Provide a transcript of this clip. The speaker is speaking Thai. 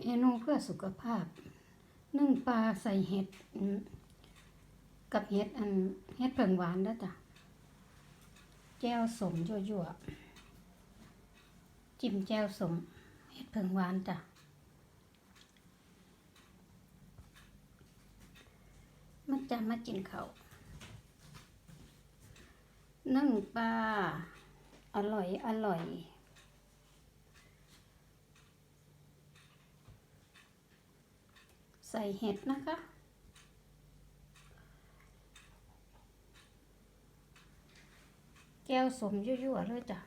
เมนูเพื่อสุขภาพนึ่งปลาใส่เห็ด กับเห็ดอันเห็ดเผิงหวานเด้อจ้ะแจ่วสมยั่วๆ จิ้มแจ่วสม เห็ดเผิงหวานจ้ะมาจ้ะมากินเขานึ่งปลาอร่อยอร่อย ใส่เห็ดนะคะ แก้วสมยั่วๆเลยจ้ะ